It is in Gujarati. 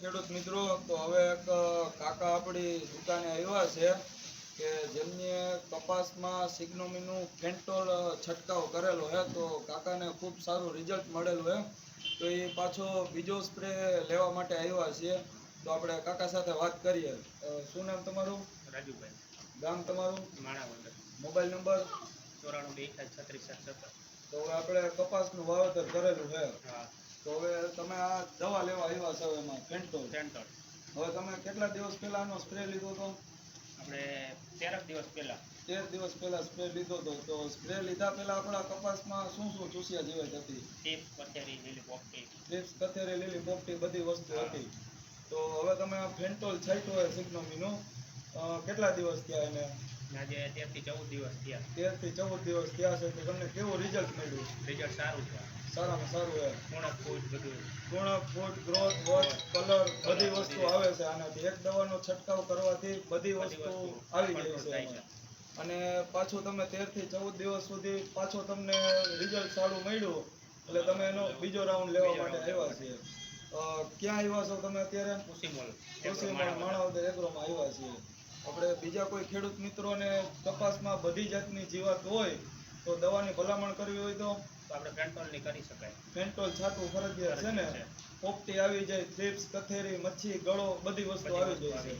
ખેડૂત મિત્રો તો હવે એક કાકા આપણી દુકાને આવ્યા છે કે જેમને કપાસમાં સિગ્નોમીનું ફેન્ટોલ છંટકાવ કરેલો છે તો કાકાને ખૂબ સારું રિઝલ્ટ મળેલું છે. તો એ પાછો બીજો સ્પ્રે લેવા માટે આવ્યા છીએ. તો આપણે કાકા સાથે વાત કરીએ. શું નામ તમારું? રાજુભાઈ. ગામ તમારું? Manavadar mobile number? ચોરાણું બે છત્રીસ સાત સત્તર. તો હવે આપણે કપાસનું વાવેતર કરેલું છે. હા. તો હવે તમે આ દવા લેવા આવ્યા છો એમાં ફેન્ટોલ. સેન્ટર હવે તમે કેટલા દિવસ પહેલા આનો સ્પ્રે લીધો હતો આપણે તેર દિવસ પહેલા. તેર દિવસ પહેલા સ્પ્રે લીધો હતો તો સ્પ્રે લીધા પહેલા આપણા કપાસમાં શું શું ચૂસ્યા જીવાત હતી? ટીપ કથેરી લીલી પોપટી ટીપ્સ કથેરી લીલી પોપટી બધી વસ્તુ હતી. તો હવે તમે ફેન્ટોલ છાંટ્યો હોય સિગ્નોમીનો કેટલા દિવસ થયા એને? આજે તેરથી ચૌદ દિવસ થયા. તેર ચૌદ દિવસ થયા છે તો તમને કેવું રિઝલ્ટ મળ્યું? રિઝલ્ટ સારું છે. સારામાં સારું છે પૂર્ણ ફૂટ બધું. ગુણક ફૂટ ગ્રોથ વોચ કલર બધી વસ્તુ આવે છે આનાથી. એક દવાનો છંટકાવ કરવાથી બધી બધી વસ્તુ વસ્તુ આવી જાય છે અને પાછું તમે તેરથી ચૌદ દિવસ સુધી પાછો તમને રિઝલ્ટ સારું મળ્યું. એટલે તમે એનો બીજો રાઉન્ડ લેવા માટે આવ્યા છીએ. ક્યાં આવ્યા છો તમે અત્યારે? ખુશી મોલ માણાવદર. છીએ આપણે બીજા કોઈ ખેડૂત મિત્રોને કપાસમાં બધી જાતની જીવાત હોય તો દવાની ભલામણ કરવી હોય તો? આપણે પેન્ટોલની કરી શકાય. પેન્ટોલ છાંટવું ફરજિયાત છે ને? પોપટી આવી જાય થ્રિપ્સ કથેરી મચ્છી ગળો બધી વસ્તુ આવી જાય છે.